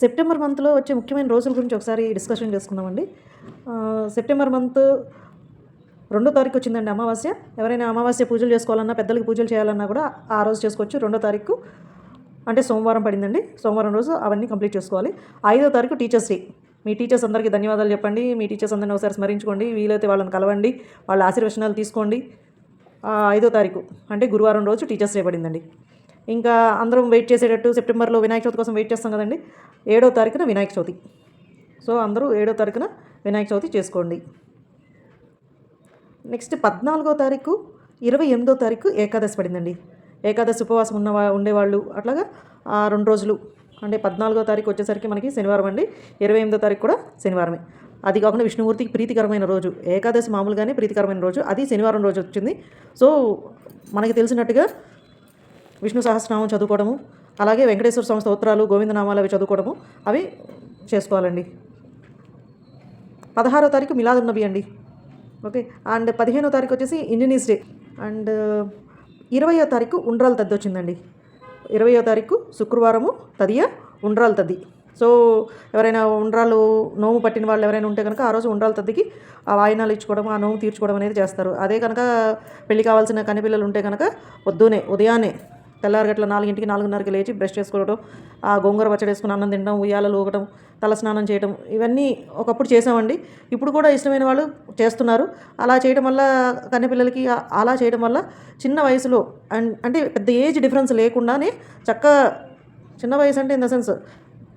September మంత్లో వచ్చే ముఖ్యమైన రోజుల గురించి ఒకసారి డిస్కషన్ చేసుకుందామండి. సెప్టెంబర్ మంత్ రెండో తారీఖు వచ్చిందండి అమావాస్య. ఎవరైనా అమావాస్య పూజలు చేసుకోవాలన్నా పెద్దలకి పూజలు చేయాలన్నా కూడా ఆ రోజు చేసుకోవచ్చు. రెండో తారీఖు అంటే సోమవారం పడిందండి. సోమవారం రోజు అవన్నీ కంప్లీట్ చేసుకోవాలి. ఐదో తారీఖు టీచర్స్ డే. మీ టీచర్స్ అందరికీ ధన్యవాదాలు చెప్పండి. మీ టీచర్స్ అందరిని ఒకసారి స్మరించుకోండి. వీలైతే వాళ్ళని కలవండి. వాళ్ళ ఆశీర్వచనాలు తీసుకోండి. ఐదో తారీఖు అంటే గురువారం రోజు టీచర్స్ డే పడిందండి. ఇంకా అందరం వెయిట్ చేసేటట్టు సెప్టెంబర్లో వినాయక చవితి కోసం వెయిట్ చేస్తాం కదండి. ఏడో తారీఖున వినాయక చవితి. సో అందరూ ఏడో తారీఖున వినాయక చవితి చేసుకోండి. నెక్స్ట్ పద్నాలుగో తారీఖు ఇరవై ఎనిమిదో తారీఖు ఏకాదశి పడిందండి. ఏకాదశి ఉపవాసం ఉన్న ఉండేవాళ్ళు అట్లాగా ఆ రెండు రోజులు అంటే పద్నాలుగో తారీఖు వచ్చేసరికి మనకి శనివారం అండి. ఇరవై ఎనిమిదో తారీఖు కూడా శనివారమే. అది కాకుండా విష్ణుమూర్తికి ప్రీతికరమైన రోజు ఏకాదశి మామూలుగానే ప్రీతికరమైన రోజు అది శనివారం రోజు వచ్చింది. సో మనకి తెలిసినట్టుగా విష్ణు సహస్రనామం చదువుకోవడము అలాగే వెంకటేశ్వర స్వామి స్తోత్రాలు గోవిందనామాలు అవి చదువుకోవడము అవి చేసుకోవాలండి. పదహారో తారీఖు మిలాద్ నబీ అండి. ఓకే అండ్ పదిహేనో తారీఖు వచ్చేసి ఇంజనీర్స్ డే. అండ్ ఇరవయో తారీఖు ఉండ్రాల తద్ది వచ్చిందండి. ఇరవయో తారీఖు శుక్రవారము తదియ ఉండ్రాల తద్ది. సో ఎవరైనా ఉండ్రాలు నోము పట్టిన వాళ్ళు ఎవరైనా ఉంటే కనుక ఆ రోజు ఉండ్రాల తద్దికి ఆ వాయినాలు ఇచ్చుకోవడం ఆ నోము తీర్చుకోవడం అనేది చేస్తారు. అదే కనుక పెళ్ళి కావాల్సిన కనిపిల్లలు ఉంటే కనుక పొద్దునే ఉదయాన్నే తెల్లారగట్ల నాలుగింటికి నాలుగున్నరకి లేచి బ్రష్ చేసుకోవడం ఆ గోంగూర పచ్చడి వేసుకుని అన్నం తినడం ఉయ్యాలలు ఊగటం తల స్నానం చేయడం ఇవన్నీ ఒకప్పుడు చేసామండి ఇప్పుడు కూడా ఇష్టమైన వాళ్ళు చేస్తున్నారు. అలా చేయడం వల్ల కన్నెపిల్లలకి అలా చేయడం వల్ల చిన్న వయసులో అండ్ అంటే పెద్ద ఏజ్ డిఫరెన్స్ లేకుండానే చక్కగా చిన్న వయసు అంటే ఇన్ ద సెన్స్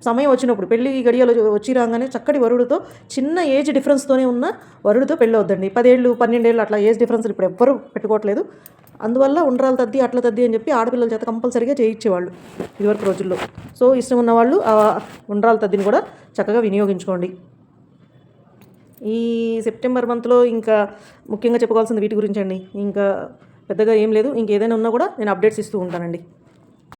సమయం వచ్చినప్పుడు పెళ్ళి గడియలు వచ్చి రాగానే చక్కటి వరుడితో చిన్న ఏజ్ డిఫరెన్స్తోనే ఉన్న వరుడితో పెళ్ళి వద్దండి పదేళ్ళు పన్నెండేళ్ళు అట్లా ఏజ్ డిఫరెన్స్ ఇప్పుడు ఎవ్వరూ పెట్టుకోవట్లేదు. అందువల్ల ఉండ్రాలు తద్ది అట్ల తద్ది అని చెప్పి ఆడపిల్లల చేత కంపల్సరీగా చేయించేవాళ్ళు ఇదివరకు రోజుల్లో. సో ఇష్టం ఉన్నవాళ్ళు ఆ ఉండ్రాల తద్దిని కూడా చక్కగా వినియోగించుకోండి. ఈ సెప్టెంబర్ మంత్లో ఇంకా ముఖ్యంగా చెప్పుకోవాల్సింది వీటి గురించి అండి. ఇంకా పెద్దగా ఏం లేదు. ఇంకేదైనా ఉన్నా కూడా నేను అప్డేట్స్ ఇస్తూ ఉంటానండి.